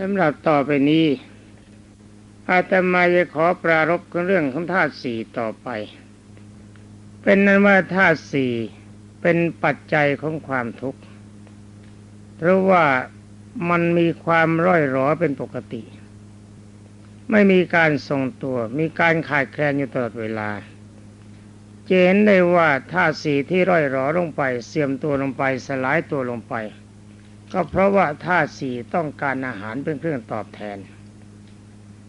สำหรับต่อไปนี้อาตมาจะขอปรารบเรื่องของธาตุสี่ต่อไป เป็นนั้นว่าธาตุสี่เป็นปัจจัยของความทุกข์เพราะว่ามันมีความร่อยหรอเป็นปกติ ไม่มีการทรงตัว มีการขาดแคลนอยู่ตลอดเวลาเจนได้ว่าธาตุสี่ที่ร่อยหรอลงไป เสื่อมตัวลงไปสลายตัวลงไป ก็เพราะว่าธาตุสี่ต้องการอาหารเป็นเครื่องตอบแทน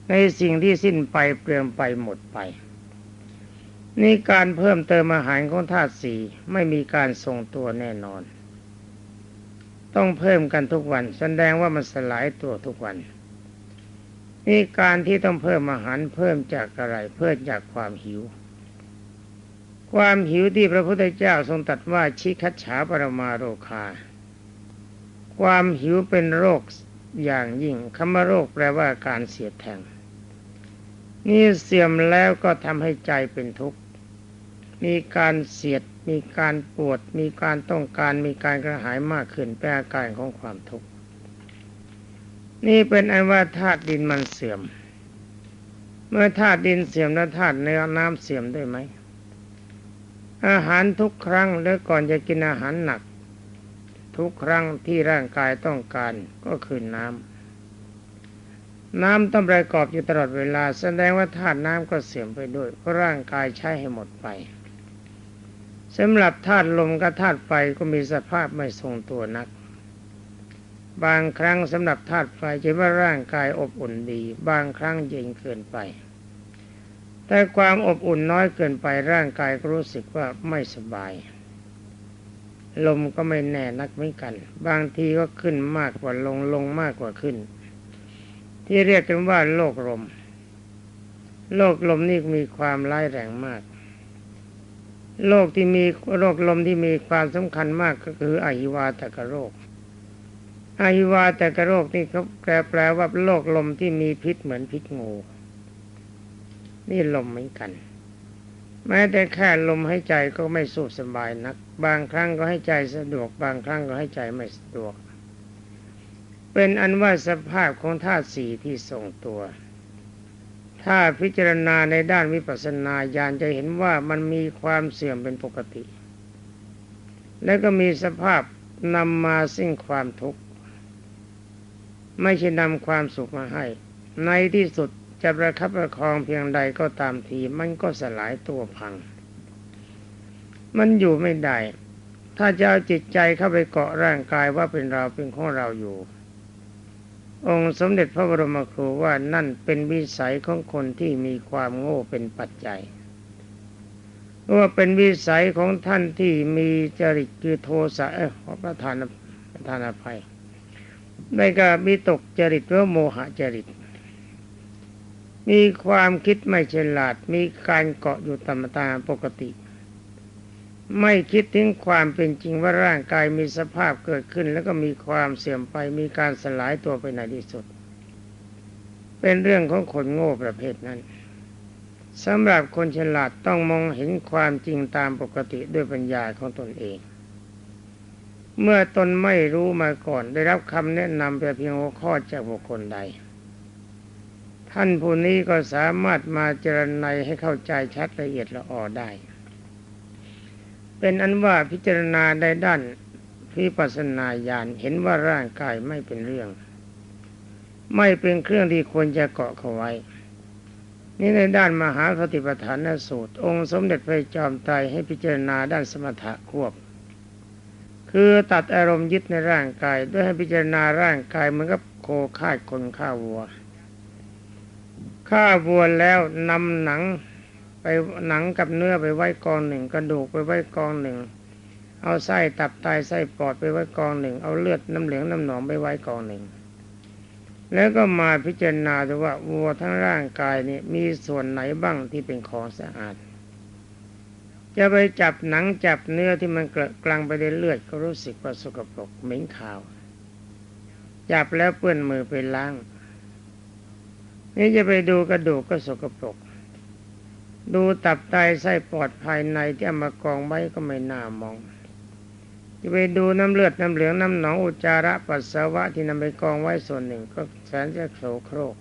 ในสิ่งที่สิ้นไปเปลืองไปหมดไปนี่การเพิ่มเติมอาหารของธาตุสี่ไม่มีการทรงตัวแน่นอน ต้องเพิ่มกันทุกวันแสดงว่ามันสลายตัวทุกวัน นี่การที่ต้องเพิ่มอาหารเพิ่มจากอะไรเพิ่มจากความหิว ความหิวที่พระพุทธเจ้าทรงตรัสว่าชิคัจฉาปรมาโรคา ความหิวเป็นโรคอย่างยิ่งคำว่าโรคแปลว่าการเสียดแทง นี่เสื่อมแล้วก็ทำให้ใจเป็นทุกข์ มีการเสียด มีการปวด มีการต้องการ มีการกระหายมากขึ้นเป็นอาการของความทุกข์ นี่เป็นอันว่าธาตุดินมันเสื่อม เมื่อธาตุดินเสื่อมแล้วธาตุเนื้อน้ำเสื่อมได้ไหมอาหารทุกครั้งแล้วก่อนจะกินอาหารหนัก ทุกครั้งที่ร่างกายต้องการก็คือน้ำ น้ำต้องประกอบอยู่ตลอดเวลา แสดงว่าธาตุน้ำก็เสื่อมไปด้วยเพราะร่างกายใช้ให้หมดไปสำหรับธาตุลมกับธาตุไฟก็มีสภาพไม่ทรงตัวนัก บางครั้งสำหรับธาตุไฟจะว่าร่างกายอบอุ่นดี บางครั้งเย็นเกินไป แต่ความอบอุ่นน้อยเกินไปร่างกายก็รู้สึกว่าไม่สบาย ลมก็ไม่แน่นักเหมือนกัน บางทีก็ขึ้นมากกว่าลงลงมากกว่าขึ้น ที่เรียกกันว่าโรคลมโรคลมนี่มีความร้ายแรงมาก โรคที่มีโรคลมที่มีความสำคัญมากก็คืออหิวาตกโรคอหิวาตกโรคนี่เขาแปลแปลว่าโรคลมที่มีพิษเหมือนพิษงู นี่ลมเหมือนกัน แม้แต่แค่ลมให้ใจก็ไม่สู้สบายนัก บางครั้งก็ให้ใจสะดวก บางครั้งก็ให้ใจไม่สะดวก เป็นอันว่าสภาพของธาตุสี่ที่ทรงตัว ถ้าพิจารณาในด้านวิปัสสนาญาณจะเห็นว่ามันมีความเสื่อมเป็นปกติ และก็มีสภาพนำมาซึ่งความทุกข์ ไม่ใช่นำความสุขมาให้ ในที่สุด จะประคับประคองเพียงใดก็ตามทีมันก็สลายตัวพัง มันอยู่ไม่ได้ ถ้าจะเอาจิตใจเข้าไปเกาะร่างกายว่าเป็นเราเป็นของเราอยู่ องค์สมเด็จพระบรมครูว่านั่นเป็นวิสัยของคนที่มีความโง่เป็นปัจจัยว่าเป็นวิสัยของท่านที่มีจริตคือโทสะเออขอประทานประทานอภัยในการมีตกจริตหรือโมหะจริต มีความคิดไม่ฉลาด มีการเกาะอยู่ตามตาปกติ ไม่คิดถึงความเป็นจริงว่าร่างกายมีสภาพเกิดขึ้น แล้วก็มีความเสื่อมไป มีการสลายตัวไปในที่สุด เป็นเรื่องของคนโง่ประเภทนั้นสำหรับคนฉลาดต้องมองเห็นความจริงตามปกติด้วยปัญญาของตนเอง เมื่อตนไม่รู้มาก่อนได้รับคำแนะนำแต่เพียงหัวข้อจากบุคคลใด ท่านผู้นี้ก็สามารถมาเจรไนให้เข้าใจชัดละเอียดละออได้ เป็นอันว่าพิจารณาได้ด้านพิปัสนาญาณเห็นว่าร่างกายไม่เป็นเรื่อง ไม่เป็นเครื่องที่ควรจะเกาะเขาไว้ นี่ในด้านมหาปฏิปทานสูตร องค์สมเด็จพระจอมไตรให้พิจารณาด้านสมถะควบ คือตัดอารมณ์ยึดในร่างกาย ด้วยให้พิจารณาร่างกายเหมือนกับโคฆ่าคนฆ่าวัว ฆ่าวัวแล้วนำหนังไปหนังกับเนื้อไปไว้กองหนึ่ง กระดูกไปไว้กองหนึ่ง เอาไส้ตับไตไส้ปอดไปไว้กองหนึ่ง เอาเลือดน้ำเหลืองน้ำหนองไปไว้กองหนึ่ง แล้วก็มาพิจารณาดูว่าวัวทั้งร่างกายนี่มีส่วนไหนบ้างที่เป็นของสะอาด จะไปจับหนังจับเนื้อที่มันกลางไปในเลือดก็รู้สึกว่าสกปรกเหม็นขาว จับแล้วเปื้อนมือไปล้าง นี่จะไปดูกระดูกก็สกปรก ดูตับไตไส้ปอดภายในที่เอามากองไว้ก็ไม่น่ามอง จะไปดูน้ำเลือดน้ำเหลืองน้ำหนองอุจจาระปัสสาวะที่นำไปกองไว้ส่วนหนึ่ง ก็แสนจะโสโครก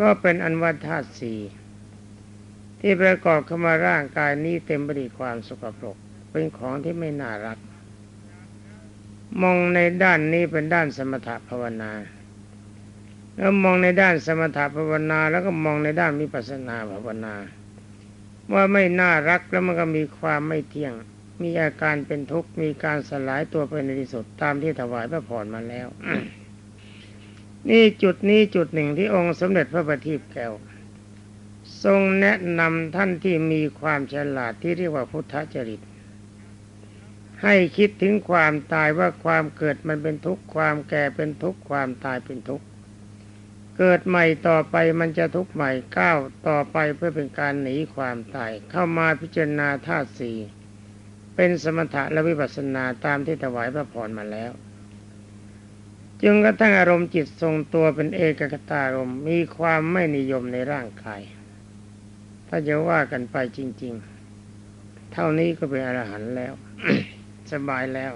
ก็เป็นอันว่าธาตุสี่ที่ประกอบเข้ามาร่างกายนี้เต็มไปด้วยความสกปรก เป็นของที่ไม่น่ารัก มองในด้านนี้เป็นด้านสมถภาวนา แล้วมองในด้านสมถภาวนา แล้วก็มองในด้านวิปัสนาภาวนา ว่าไม่น่ารักแล้วมันก็มีความไม่เที่ยง มีอาการเป็นทุกข์มีการสลายตัวไปในที่สุดตามที่ถวายพระพรมาแล้ว นี่จุดนี้จุดหนึ่งที่องค์สมเด็จพระบัณฑิตแก้วทรงแนะนำท่านที่มีความฉลาดที่เรียกว่าพุทธจริต ให้คิดถึงความตายว่าความเกิดมันเป็นทุกข์ความแก่เป็นทุกข์ความตายเป็นทุกข์ เกิดใหม่ต่อไปมันจะทุกข์ใหม่ก้าวต่อไปเพื่อเป็นการหนีความตายเข้ามาพิจารณาธาตุสี่เป็นสมถะและวิปัสสนาตามที่ถวายพระพรมาแล้ว จึงกระทั่งอารมณ์จิตทรงตัวเป็นเอกคตารมมีความไม่นิยมในร่างกาย ถ้าจะว่ากันไปจริง ๆ เท่านี้ก็เป็นอรหันต์แล้ว สบายแล้ว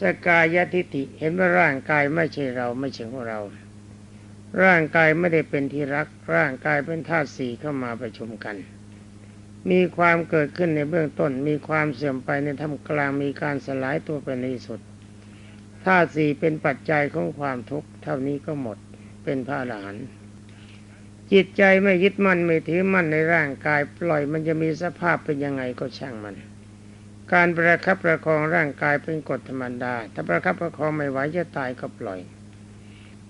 สกายทิฏฐิเห็นว่าร่างกายไม่ใช่เราไม่ใช่ของเรา ร่างกายไม่ได้เป็นที่รัก ร่างกายเป็นธาตุสี่เข้ามาประชุมกัน มีความเกิดขึ้นในเบื้องต้น มีความเสื่อมไปในท่ามกลางมีการสลายตัวไปในที่สุดธาตุสี่เป็นปัจจัยของความทุกข์เท่านี้ก็หมดเป็นพระอรหันจิตใจไม่ยึดมั่นไม่ถือมั่นในร่างกาย ปล่อยมันจะมีสภาพเป็นยังไงก็ช่างมัน การประคับประคองร่างกายเป็นกฎธรรมดา ถ้าประคับประคองไม่ไหวจะตายก็ปล่อย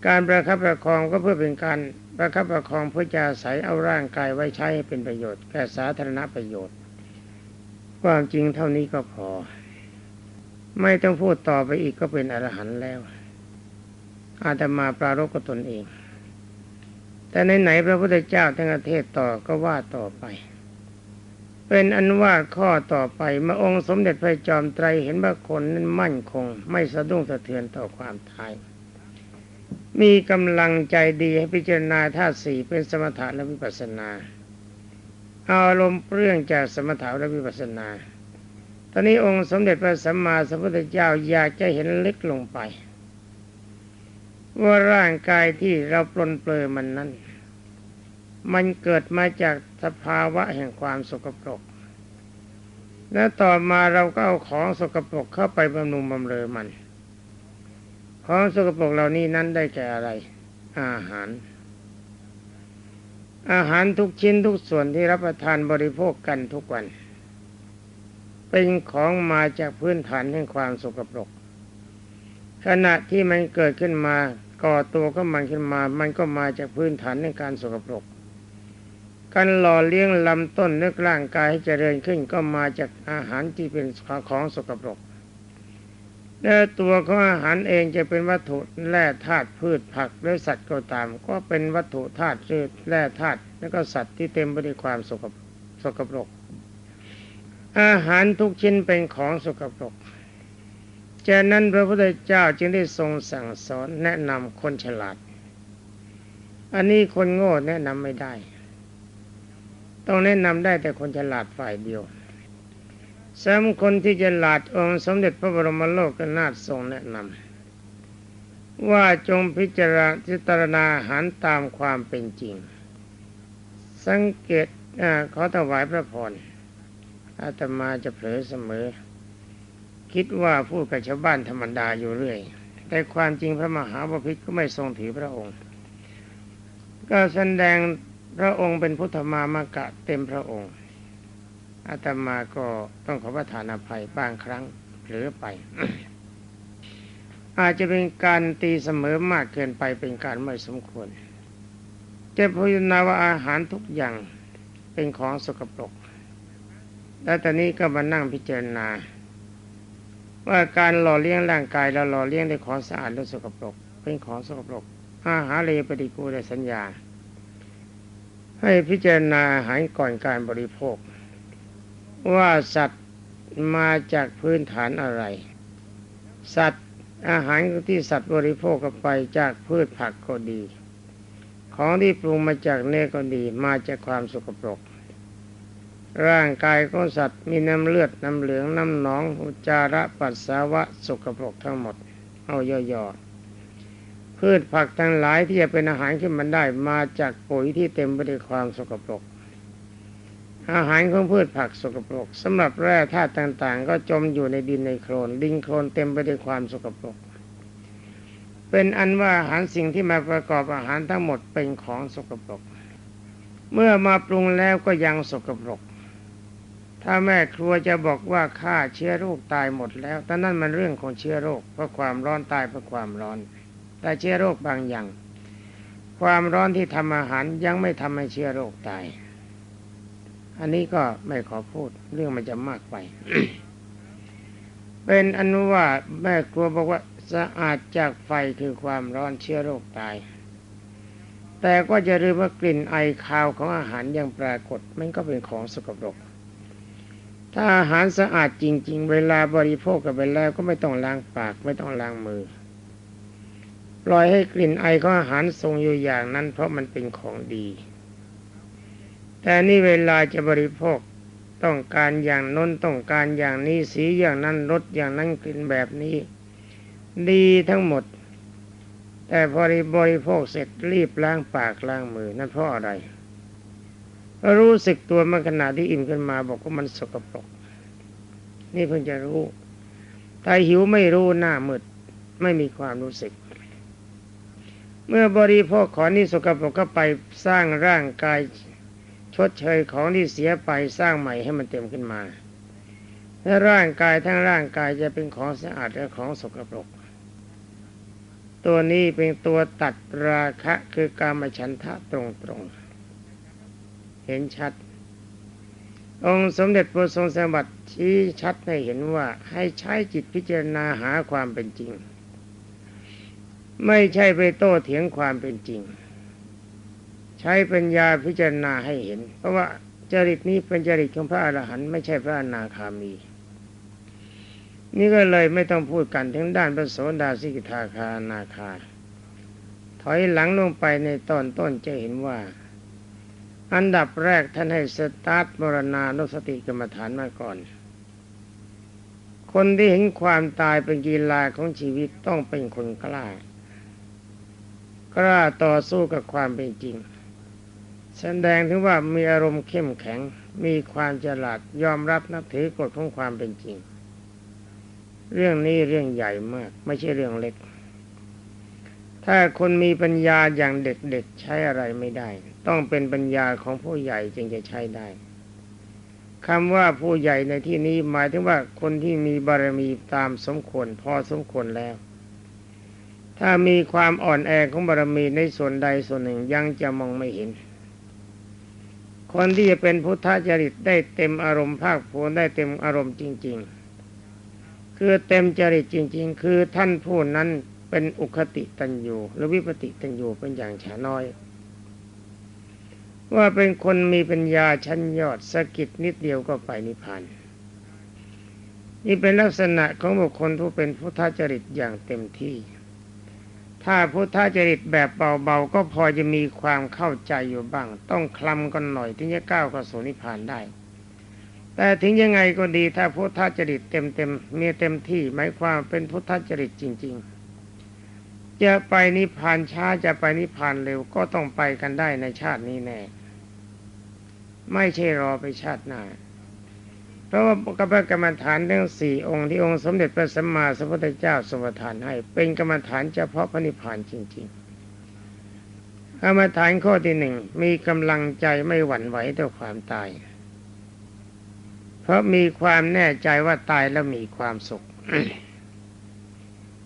การประคับประคองก็เพื่อเป็นการประคับประคองเพื่อจะอาศัยเอาร่างกายไว้ใช้ให้เป็นประโยชน์แก่สาธารณประโยชน์ ความจริงเท่านี้ก็พอ ไม่ต้องพูดต่อไปอีกก็เป็นอรหันต์แล้ว อาตมาปรารบกับตนเอง แต่ไหนๆพระพุทธเจ้าทั้งประเทศต่อก็ว่าต่อไป เป็นอันว่าข้อต่อไปมื่อองค์สมเด็จพระจอมไตรเห็นว่าคนนั้นมั่นคง ไม่สะดุ้งสะเทือนต่อความตาย มีกำลังใจดีให้พิจารณาธาตุสี่เป็นสมถะและวิปัสสนา เอาอารมณ์เรื่องจากสมถะและวิปัสสนา ตอนนี้องค์สมเด็จพระสัมมาสัมพุทธเจ้าอยากจะเห็นลึกลงไป ว่าร่างกายที่เราปลนเปลือมันนั้น มันเกิดมาจากสภาวะแห่งความสกปรก และต่อมาเราก็เอาของสกปรกเข้าไปบำรุงบำเรอมัน ของสกปรกเหล่านี้นั้นได้แก่อะไร อาหาร อาหารทุกชิ้นทุกส่วนที่รับประทานบริโภคกันทุกวัน เป็นของมาจากพื้นฐานแห่งความสกปรก ขณะที่มันเกิดขึ้นมาก่อตัวก็มันขึ้นมา มันก็มาจากพื้นฐานในการสกปรก การหล่อเลี้ยงลำต้นนึกร่างกายให้เจริญขึ้นก็มาจากอาหารที่เป็นของสกปรก และตัวของอาหารเองจะเป็นวัตถุแร่ธาตุพืชผักหรือสัตว์ก็ตาม ก็เป็นวัตถุธาตุพืชแร่ธาตุแล้วก็สัตว์ที่เต็มไปด้วยความสกปรกสกปรก อาหารทุกชิ้นเป็นของสกปรกจากนั้นพระพุทธเจ้าจึงได้ทรงสั่งสอนแนะนำคนฉลาด อันนี้คนโง่แนะนำไม่ได้ ต้องแนะนำได้แต่คนฉลาดฝ่ายเดียว สำคนที่ฉลาดองค์สมเด็จพระบรมโลกนาถทรงแนะนำว่าจงพิจารณาณาอาหารตามความเป็นจริง สังเกตอขอถวายพระพรอาตมาจะเผลอเสมอ คิดว่าพูดกับชาวบ้านธรรมดาอยู่เรื่อย แต่ความจริงพระมหาบพิตรก็ไม่ทรงถือพระองค์ ก็แสดงพระองค์เป็นพุทธมามากะเต็มพระองค์ อาตมาก็ต้องขอประทานอภัยบ้างครั้งหรือไป อาจจะเป็นการตีเสมอมากเกินไปเป็นการไม่สมควรจะพิจารณาว่าอาหารทุกอย่างเป็นของสกปรก แล้วตอนนี้ก็มานั่งพิจารณา ว่าการหล่อเลี้ยงร่างกายเราหล่อเลี้ยงด้วยของสะอาดหรือสกปรก เป็นของสกปรก อาหารเลปฏิกูลสัญญา ให้พิจารณาอาหารก่อนการบริโภค ว่าสัตว์มาจากพื้นฐานอะไร สัตว์อาหารที่สัตว์บริโภคก็ไปจากพืชผักก็ดี ของที่ปรุงมาจากเนื้อก็ดีมาจากความสกปรก ร่างกายของสัตว์มีน้ำเลือดน้ำเหลืองน้ำหนองอุจจาระปัสสาวะสกปรกทั้งหมด เอาย่อๆพืชผักทั้งหลายที่จะเป็นอาหารขึ้นมันได้มาจากปุ๋ยที่เต็มไปด้วยความสกปรก อาหารของพืชผักสกปรกสำหรับแร่ธาตุต่างๆ ก็จมอยู่ในดินในโคลนดินโคลนเต็มไปด้วยความสกปรก เป็นอันว่าอาหารสิ่งที่มาประกอบอาหารทั้งหมดเป็นของสกปรก เมื่อมาปรุงแล้วก็ยังสกปรก ถ้าแม่ครัวจะบอกว่าฆ่าเชื้อโรคตายหมดแล้วแต่นั่นมันเรื่องของเชื้อโรคเพราะความร้อนตายเพราะความร้อน แต่เชื้อโรคบางอย่าง ความร้อนที่ทำอาหารยังไม่ทำให้เชื้อโรคตาย อันนี้ก็ไม่ขอพูดเรื่องมันจะมากไป เป็นอนุว่าแม่ครัวบอกว่าสะอาดจากไฟคือความร้อนเชื้อโรคตาย แต่ก็จะลืมว่ากลิ่นไอคาวของอาหารยังปรากฏมันก็เป็นของสกปรก ถ้าอาหารสะอาดจริง ๆ เวลาบริโภคกันไปแล้วก็ไม่ต้องล้างปากไม่ต้องล้างมือปล่อยให้กลิ่นไอของอาหารทรงอยู่อย่างนั้น เพราะมันเป็นของดี แต่นี่เวลาจะบริโภคต้องการอย่างน้นต้องการอย่างนี้สีอย่างนั้นรสอย่างนั้นกลิ่นแบบนี้ ดีทั้งหมด แต่พอบริโภคเสร็จรีบล้างปากล้างมือนั่นเพราะอะไรเพราะรู้สึกตัวมันขณะที่อิ่มขึ้นมาบอกว่ามันสกปรกนี่เพิ่งจะรู้ถ้าหิวไม่รู้หน้ามืดไม่มีความรู้สึก เมื่อบริโภคขอนี่สกปรกก็ไปสร้างร่างกาย ชดเชยของที่เสียไปสร้างใหม่ให้มันเต็มขึ้นมาและร่างกายทั้งร่างกายจะเป็นของสะอาดและของสกปรก ตัวนี้เป็นตัวตัดราคะคือการมฉันทะตรงๆ เห็นชัด องค์สมเด็จพระทรงสมบัติชี้ชัดให้เห็นว่าให้ใช้จิตพิจารณาหาความเป็นจริง ไม่ใช่ไปโต้เถียงความเป็นจริง ช้ปัญญาพิจารณาให้เห็น เพราะว่าจริตนี้เป็นจริตของพระอรหันต์ไม่ใช่พระอนาคามี นี่ก็เลยไม่ต้องพูดกันถึงด้านพระโสดาสิกทาคานาคา ถอยหลังลงไปในตอนต้นจะเห็นว่า อันดับแรกท่านให้สตาร์ทมรณานุสติกรรมฐานมาก่อน คนที่เห็นความตายเป็นกีฬาของชีวิตต้องเป็นคนกล้า กล้าต่อสู้กับความเป็นจริง แสดงถึงว่ามีอารมณ์เข้มแข็ง มีความฉลาดยอมรับนับถือกฎของความเป็นจริง เรื่องนี้เรื่องใหญ่มาก ไม่ใช่เรื่องเล็ก ถ้าคนมีปัญญาอย่างเด็กๆใช้อะไรไม่ได้ ต้องเป็นปัญญาของผู้ใหญ่จึงจะใช้ได้คำว่าผู้ใหญ่ในที่นี้หมายถึงว่าคนที่มีบารมีตามสมควรพอสมควรแล้ว ถ้ามีความอ่อนแอของบารมีในส่วนใดส่วนหนึ่งยังจะมองไม่เห็น คนที่จะเป็นพุทธจริตได้เต็มอารมณ์ภาคภูมิได้เต็มอารมณ์จริง ๆ คือเต็มจริตจริง ๆ คือท่านผู้นั้นเป็นอุคติตัญญูหรือวิปติตัญญูเป็นอย่างฉาน้อย ว่าเป็นคนมีปัญญาชั้นยอดสกิดนิดเดียวก็ไปนิพพานนี่เป็นลักษณะของบุคคลผู้เป็นพุทธจริตอย่างเต็มที่ ถ้าพุทธจริตแบบเบาๆก็พอจะมีความเข้าใจอยู่บ้าง ต้องคลำกันหน่อยถึงจะก้าวเข้าสู่นิพพานได้ แต่ถึงยังไงก็ดีถ้าพุทธจริตเต็มๆมีเต็มที่หมายความเป็นพุทธจริตจริง ๆ จะไปนิพพานช้าจะไปนิพพานเร็วก็ต้องไปกันได้ในชาตินี้แน่ ไม่ใช่รอไปชาติหน้า เพราะว่ากับกรรมฐานทั้งสี่องค์ที่องค์สมเด็จพระสัมมาสัมพุทธเจ้าสมทานให้ เป็นกรรมฐานเฉพาะพระนิพพานจริงๆกรรมฐานข้อที่หนึ่งมีกำลังใจไม่หวั่นไหวต่อความตาย เพราะมีความแน่ใจว่าตายแล้วมีความสุข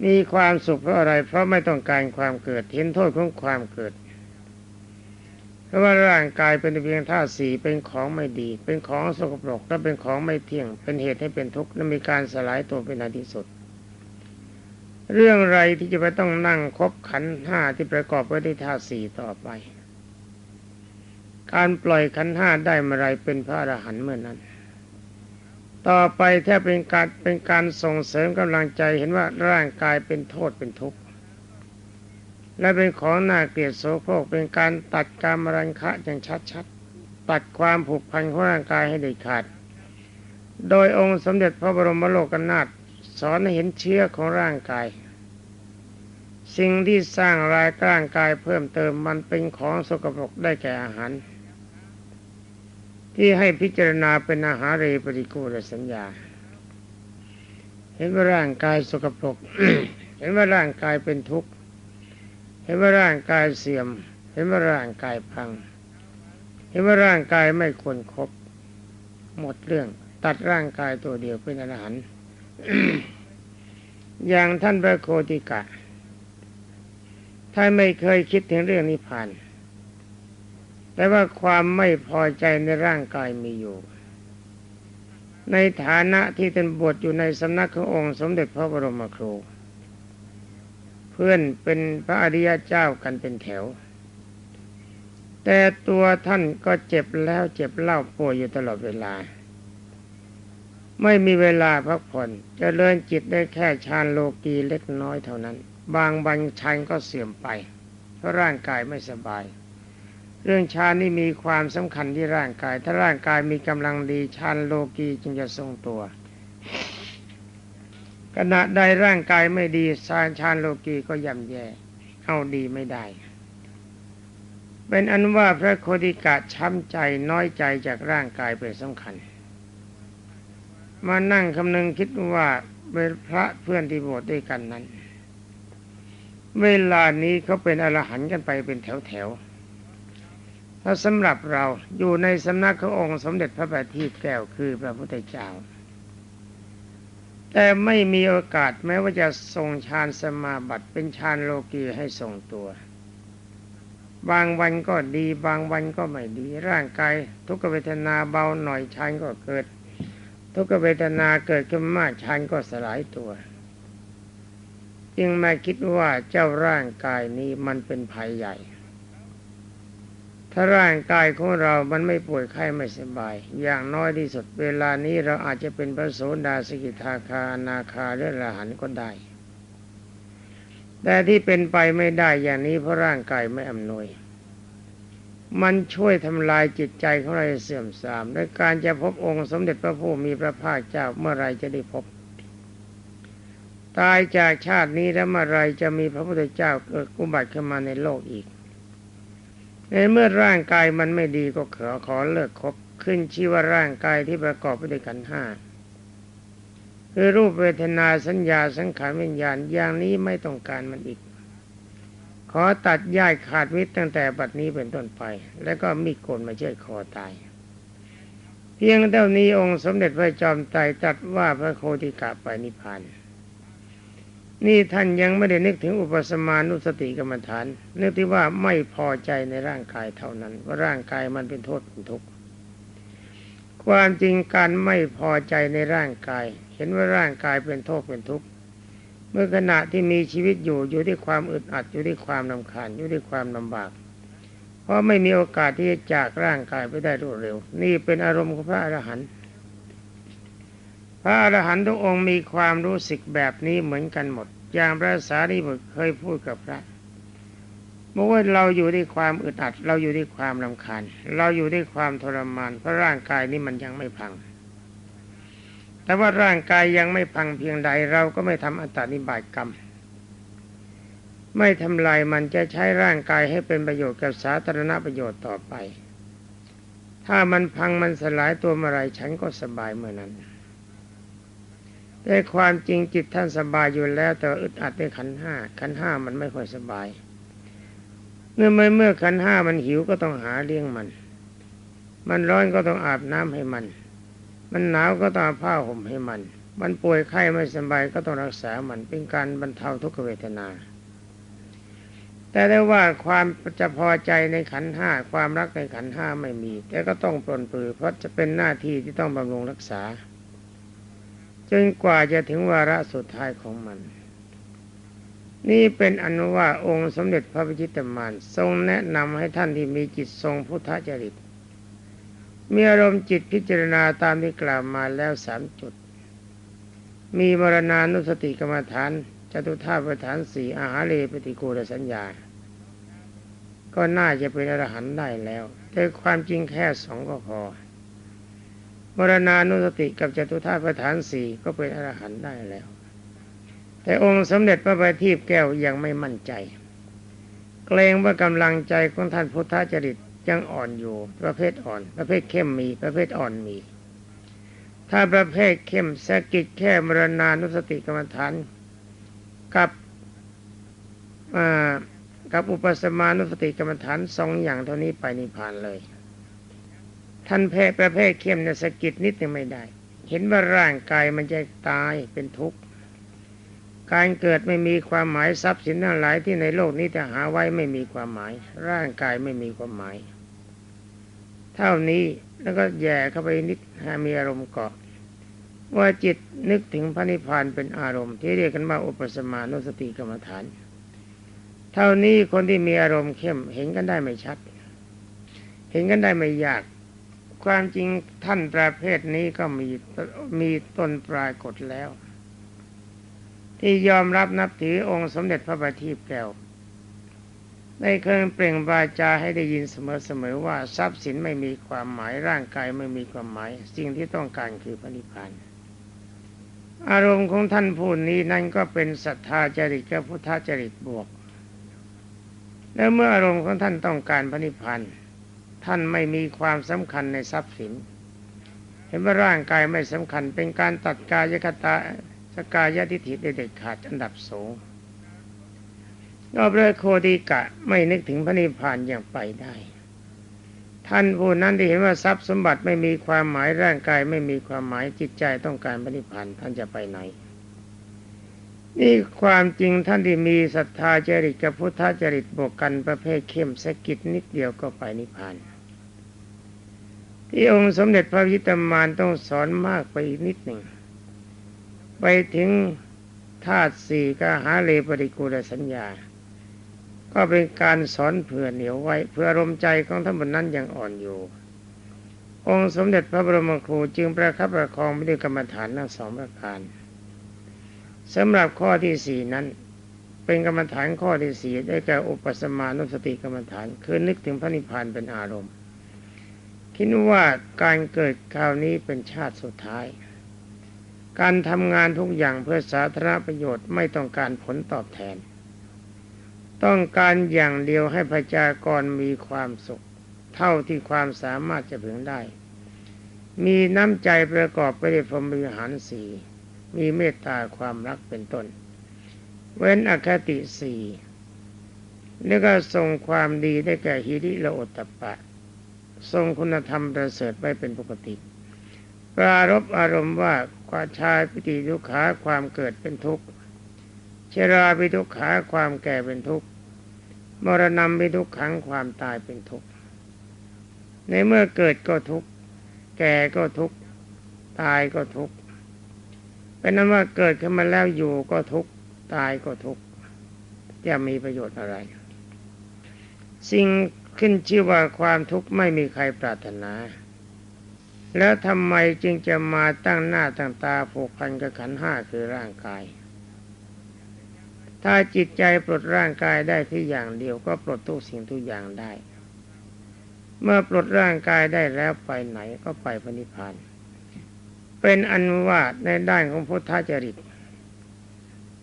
มีความสุขเพราะอะไร เพราะไม่ต้องการความเกิดเห็นโทษของความเกิด เพราะว่าร่างกายเป็นเพียงธาตุสีเป็นของไม่ดี เป็นของสกปรกและเป็นของไม่เที่ยง เป็นเหตุให้เป็นทุกข์และมีการสลายตัวเป็นอันที่สุด เรื่องไรที่จะไปต้องนั่งคบขันห้าที่ประกอบไว้ด้วยธาตุสีต่อไป การปล่อยขันห้าได้เมื่อไรเป็นพระอรหันต์เมื่อนนั้น ต่อไปถ้าเป็นการเป็นการส่งเสริมกำลังใจเห็นว่าร่างกายเป็นโทษเป็นทุกข์ และเป็นของน่าเกลียดโสโครกเป็นการตัดการมรังคะอย่างชัดๆ ตัดความผูกพันของร่างกายให้เด็ดขาด โดยองค์สมเด็จพระบรมโลกนาถสอนให้เห็นเชื้อของร่างกาย สิ่งที่สร้างรายร่างกายเพิ่มเติมมันเป็นของสกปรกได้แก่อาหาร ที่ให้พิจารณาเป็นอาหารเรปฏิกูลสัญญา เห็นว่าร่างกายสกปรก เห็นว่าร่างกายเป็นทุกข์ เห็นว่าร่างกายเสื่อม เห็นว่าร่างกายพัง เห็นว่าร่างกายไม่ควรครบ หมดเรื่อง ตัดร่างกายตัวเดียวเป็นอรหันต์อย่างท่านพระโคติกะท่านไม่เคยคิดถึงเรื่องนิพพาน แต่ว่าความไม่พอใจในร่างกายมีอยู่ ในฐานะที่เป็นบวชอยู่ในสำนักขององค์สมเด็จพระบรมครู พื่อนเป็นพระอริยเจ้ากันเป็นแถว แต่ตัวท่านก็เจ็บแล้วเจ็บเล่าป่วยอยู่ตลอดเวลา ไม่มีเวลาพักผ่อนจเจริญจิตได้แค่ฌานโลกีเล็กน้อยเท่านั้น บางบันชันก็เสื่อมไป เพราะร่างกายไม่สบาย เรื่องฌานนี่มีความสำคัญที่ร่างกาย ถ้าร่างกายมีกำลังดีฌานโลกีจึงจะทรงตัว ขณะใดร่างกายไม่ดีฌานฌานโลกีก็ย่ำแย่เอาดีไม่ได้ เป็นอันว่าพระโคดิกะช้ำใจน้อยใจจากร่างกายเป็นสำคัญ มานั่งคำนึงคิดว่าเป็นพระเพื่อนที่บวชด้วยกันนั้น เวลานี้เขาเป็นอรหันต์กันไปเป็นแถวๆถ้าสำหรับเราอยู่ในสำนักขององค์สมเด็จพระบัณฑิตแก้วคือพระพุทธเจ้า แต่ไม่มีโอกาสแม้ว่าจะทรงฌานสมาบัติเป็นฌานโลกีให้ทรงตัว บางวันก็ดีบางวันก็ไม่ดีร่างกายทุกขเวทนาเบาหน่อยฌานก็เกิด ทุกขเวทนาเกิดขึ้นมากฌานก็สลายตัว จึงมาคิดว่าเจ้าร่างกายนี้มันเป็นภัยใหญ่ ถ้าร่างกายของเรามันไม่ป่วยไข้ไม่สบาย อย่างน้อยที่สุดเวลานี้เราอาจจะเป็นพระโสดาสกิทาคาอนาคาหรืออรหันก็ได้ แต่ที่เป็นไปไม่ได้อย่างนี้เพราะร่างกายไม่อำนวย มันช่วยทำลายจิตใจของเราเสื่อมทรามและการจะพบองค์สมเด็จพระผู้มีพระภาคเจ้าเมื่อไรจะได้พบ ตายจากชาตินี้แล้วเมื่อไรจะมีพระพุทธเจ้าเกิดอุบัติขึ้นมาในโลกอีก ในเมื่อร่างกายมันไม่ดีก็ขอขอเลิกคบขึ้นชื่อว่าร่างกายที่ประกอบไปด้วยกันห้าคือรูปเวทนาสัญญาสังขารวิญญาณอย่างนี้ไม่ต้องการมันอีก ขอตัดย่ายขาดวิตตั้งแต่บัดนี้เป็นต้นไป แล้วก็มีโกนมาเชือดคอตาย เพียงเท่านี้องค์สมเด็จพระจอมไตรตรัสว่าพระโคติกาไปนิพพาน นี่ท่านยังไม่ได้นึกถึงอุปสมานุสติกรรมฐาน นึกที่ว่าไม่พอใจในร่างกายเท่านั้น ว่าร่างกายมันเป็นโทษเป็นทุกข์ความจริงการไม่พอใจในร่างกาย เห็นว่าร่างกายเป็นโทษเป็นทุกข์เมื่อขณะที่มีชีวิตอยู่อยู่ที่ความอึดอัดอยู่ที่ความลำคาญอยู่ที่ความลำบาก เพราะไม่มีโอกาสที่จะจากร่างกายไปได้รวดเร็ว นี่เป็นอารมณ์ของพระอรหันต์ พระอรหันต์ทุกองค์มีความรู้สึกแบบนี้เหมือนกันหมด อย่างพระสารีบุตรเคยพูดกับพระบอกว่าเราอยู่ที่ความอึดอัด เราอยู่ที่ความลำคาญ เราอยู่ที่ความทรมาน เพราะร่างกายนี้มันยังไม่พัง แต่ว่าร่างกายยังไม่พังเพียงใด เราก็ไม่ทำอัตตานิบายกรรม ไม่ทำลายมันจะใช้ร่างกายให้เป็นประโยชน์กับสาธารณประโยชน์ต่อไป ถ้ามันพังมันสลายตัวเมื่อไรฉันก็สบายเมื่อนั้น แต่ความจริงจิตท่านสบายอยู่แล้ว แต่อึดอัดในขันห้าขันห้ามันไม่ค่อยสบาย เมื่อเมื่อเมื่อขันห้ามันหิวก็ต้องหาเลี้ยงมัน มันร้อนก็ต้องอาบน้ำให้มัน มันหนาวก็ต้องผ้าห่มให้มัน มันป่วยไข้ไม่สบายก็ต้องรักษามันเป็นการบรรเทาทุกขเวทนา แต่ได้ว่าความจะพอใจในขันห้าความรักในขันห้าไม่มี แต่ก็ต้องปลนปลือเพราะจะเป็นหน้าที่ที่ต้องบำรุงรักษา จนกว่าจะถึงวาระสุดท้ายของมัน นี่เป็นอนุว่าองค์สมเด็จพระพิชิตมารทรงแนะนำให้ท่านที่มีจิตทรงพุทธจริต มีอารมณ์จิตพิจารณาตามที่กล่าวมาแล้วสามจุด มีมรณานุสติกรรมฐานจตุธาตุฐานสี่อาหาเลปฏิกูลสัญญา ก็น่าจะเป็นอรหันต์ได้แล้ว แต่ความจริงแค่สองก็พอ มรณานุสติกับจตุธาตุประธานสี่ก็เป็นอรหันต์ได้แล้ว แต่องค์สมเด็จพระบัณฑิตแก้วยังไม่มั่นใจ เกรงว่ากำลังใจของท่านพุทธจริตยังอ่อนอยู่ ประเภทอ่อน ประเภทเข้มมี ประเภทอ่อนมี ถ้าประเภทเข้มสกิดแค่มรณานุสติกรรมฐานกับกับอุปสมานุสติกรรมฐานสองอย่างเท่านี้ไปนิพพานเลย ท่านแพ้ประเภทเข้มเนี่ยสกิดนิดยังไม่ได้ เห็นว่าร่างกายมันจะตายเป็นทุกข์การเกิดไม่มีความหมายทรัพย์สินทั้งหลายที่ในโลกนี้จะหาไว้ไม่มีความหมาย ร่างกายไม่มีความหมาย เท่านี้แล้วก็แย่เข้าไปนิดห้มีอารมณ์เกาะว่าจิตนึกถึงพระนิพพานเป็นอารมณ์ ที่เรียกกันว่าอุปสมานุสติกรรมฐาน เท่านี้คนที่มีอารมณ์เข้มเห็นกันได้ไม่ชัด เห็นกันได้ไม่ยาก ความจริงท่านประเภทนี้ก็มีมีต้นปลายกฎแล้ว ที่ยอมรับนับถือองค์สมเด็จพระบัณฑิตแก้วได้เคยเปล่งวาจาให้ได้ยินเสมอๆว่าทรัพย์สินไม่มีความหมายร่างกายไม่มีความหมาย สิ่งที่ต้องการคือพระนิพพานอารมณ์ของท่านผู้นี้นั่นก็เป็นศรัทธาจริตกับพุทธจริตบวก แล้วเมื่ออารมณ์ของท่านต้องการพระนิพพาน ท่านไม่มีความสำคัญในทรัพย์สิน เห็นว่าร่างกายไม่สำคัญ เป็นการตัดกายคตาสกายทิฏฐิเด็ดขาดอันดับสูงนอบเลยโคดีกะไม่นึกถึงพระนิพพานอย่างไปได้ ท่านผู้นั้นที่เห็นว่าทรัพย์สมบัติไม่มีความหมายร่างกายไม่มีความหมายจิตใจต้องการพระนิพพานท่านจะไปไหน นี่ความจริงท่านที่มีศรัทธาจริตกับพุทธจริตบวกกันประเภทเข้มสกิดนิดเดียวก็ไปนิพพาน ที่องค์สมเด็จพระวิตามานต้องสอนมากไปนิดหนึ่ง ไปถึงธาตุสี่ก็หาเลปริกูลสัญญา ก็เป็นการสอนเผื่อเหนียวไว้ เพื่อรมใจของท่านบนนั้นยังอ่อนอยู่ องค์สมเด็จพระบรมครูจึงประคับประคองไม่ได้กรรมฐานทั้งสองประการสำหรับข้อที่สี่นั้น เป็นกรรมฐานข้อที่สี่ได้แก่อุปสมานุสติกรรมฐาน คือนึกถึงพระนิพพานเป็นอารมณ์ คิดว่าการเกิดคราวนี้เป็นชาติสุดท้าย การทำงานทุกอย่างเพื่อสาธารณประโยชน์ไม่ต้องการผลตอบแทน ต้องการอย่างเดียวให้ประชากรมีความสุข เท่าที่ความสามารถจะพึงได้ มีน้ำใจประกอบไปด้วยพรหมวิหารสีมีเมตตาความรักเป็นต้น เว้นอคติสี่แล้วก็ทรงความดีได้แก่ฮิริโอตตปะ ทรงคุณธรรมประเสริฐไว้เป็นปกติ ปรารบอารมณ์ว่าความชายปิติทุกขาความเกิดเป็นทุกข์ชราปิทุกขาความแก่เป็นทุกข์มรณะปิทุกขังความตายเป็นทุกข์ในเมื่อเกิดก็ทุกข์แก่ก็ทุกข์ตายก็ทุกข์เป็นนั้นว่าเกิดขึ้นมาแล้วอยู่ก็ทุกข์ตายก็ทุกข์จะมีประโยชน์อะไร สิ่ง ขึ้นชื่อว่าความทุกข์ไม่มีใครปรารถนา แล้วทำไมจึงจะมาตั้งหน้าตั้งตาผูกพันกับขันห้าคือร่างกาย ถ้าจิตใจปลดร่างกายได้ที่อย่างเดียวก็ปลดทุกสิ่งทุกอย่างได้ เมื่อปลดร่างกายได้แล้วไปไหนก็ไปพนิพพาน เป็นอันว่าในด้านของพุทธจริต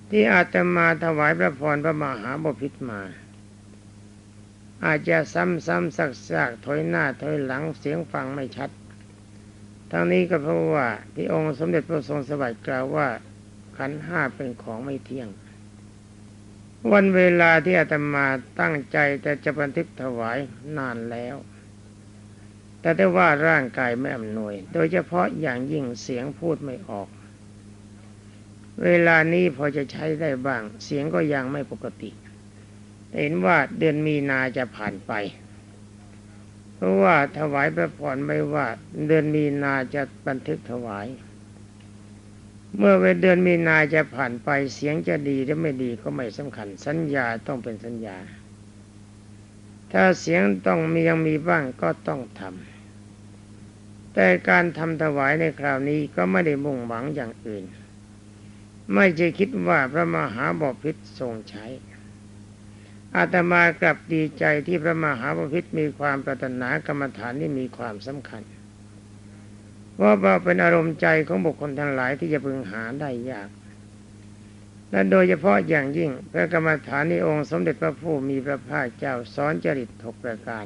ที่อาตมาถวายพระพรพระมหาบพิตรมา อาจจะซ้ำๆซักๆถอยหน้าถอยหลังเสียงฟังไม่ชัด ทั้งนี้ก็เพราะว่าที่องค์สมเด็จพระทรงสวัสดิ์กล่าวว่าขันห้าเป็นของไม่เที่ยง วันเวลาที่อาตมาตั้งใจแต่จะบันทึกถวายนานแล้ว แต่ได้ว่าร่างกายไม่อำนวย โดยเฉพาะอย่างยิ่งเสียงพูดไม่ออก เวลานี้พอจะใช้ได้บ้าง เสียงก็ยังไม่ปกติ เห็นว่าเดือนมีนาจะผ่านไป เพราะว่าถวายพระพรไม่ว่า เดือนมีนาจะบันทึกถวาย เมื่อเดือนมีนาจะผ่านไปเสียงจะดีหรือไม่ดีก็ไม่สำคัญ สัญญาต้องเป็นสัญญา ถ้าเสียงต้องมียังมีบ้างก็ต้องทำแต่การทำถวายในคราวนี้ก็ไม่ได้มุ่งหวังอย่างอื่น ไม่ใช่คิดว่าพระมหาบพิตรทรงใช้ อาตมากลับดีใจที่พระมหาพิตรมีความปรารถนากรรมฐานนี่มีความสำคัญว่าเป็นอารมณ์ใจของบุคคลทั้งหลายที่จะพึงหาได้ยากและโดยเฉพาะอย่างยิ่งพระกรรมฐานในองค์สมเด็จพระผู้มีพระภาคเจ้าสอนจริตหกประการ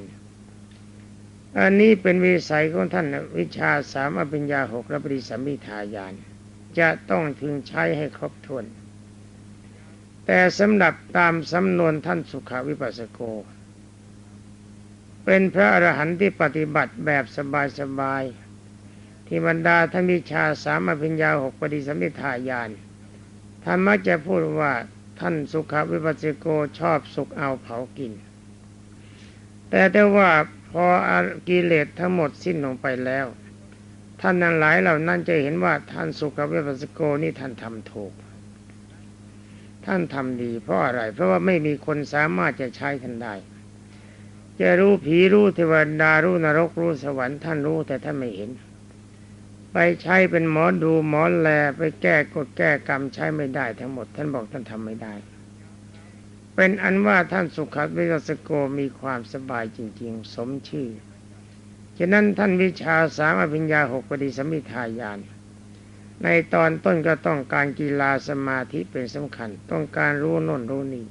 อันนี้เป็นวิสัยของท่านวิชาสามอภิญญาหกและปริสัมมิทายาน จะต้องถึงใช้ให้ครบถ้วน แต่สำหรับตามสำนวนท่านสุขวิปัสสโก เป็นพระอรหันต์ที่ปฏิบัติแบบสบายๆที่บรรดาท่านวิชาสามอภิญญาหกปฏิสัมมิทายานท่านมักจะพูดว่าท่านสุขวิปัสสโกชอบสุขเอาเผากิน แต่แต่ว่าพอกิเลสทั้งหมดสิ้นลงไปแล้ว ท่านนั้นหลายเหล่านั้นจะเห็นว่าท่านสุขวิปัสสโกนี่ท่านทำถูก ท่านทำดี เพราะอะไร เพราะว่าไม่มีคนสามารถจะใช้ท่านได้ จะรู้ผีรู้เทวดารู้นรกรู้สวรรค์ท่านรู้แต่ท่านไม่เห็น ไปใช้เป็นหมอดูหมอแลไปแก้กฎแก้กรรมใช้ไม่ได้ทั้งหมด ท่านบอกท่านทำไม่ได้ เป็นอันว่าท่านสุขวิปัสโกมีความสบายจริง ๆ สมชื่อฉะนั้นท่านวิชาสามอภิญญาหกปฏิสมิทายาน ในตอนต้นก็ต้องการกีฬาสมาธิเป็นสำคัญ ต้องการรู้น่นรู้นี่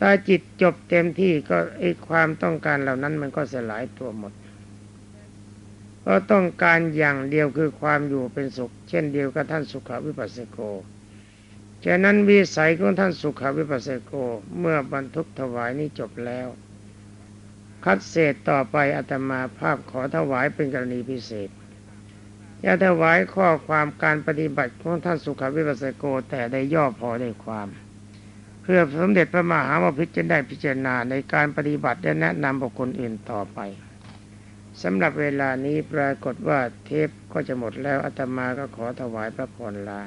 ถ้าจิตจบเต็มที่ก็ไอความต้องการเหล่านั้นมันก็สลายตัวหมดเพราะต้องการอย่างเดียวคือความอยู่เป็นสุข เช่นเดียวกับท่านสุขวิปัสสโกฉะนั้นวิสัยของท่านสุขวิปัสสโกเมื่อบรรทุกถวายนี้จบแล้ว คัดเศษต่อไปอาตมาภาพขอถวายเป็นกรณีพิเศษ จะถวายข้อความการปฏิบัติของท่านสุขวิปัสสโกแต่ได้ย่อพอได้ความ เพื่อสมเด็จพระมหาวพิจจะได้พิจารณาในการปฏิบัติและแนะนำบุคคลอื่นต่อไปสำหรับเวลานี้ปรากฏว่าเทปก็จะหมดแล้วอาตมาก็ขอถวายพระพรลา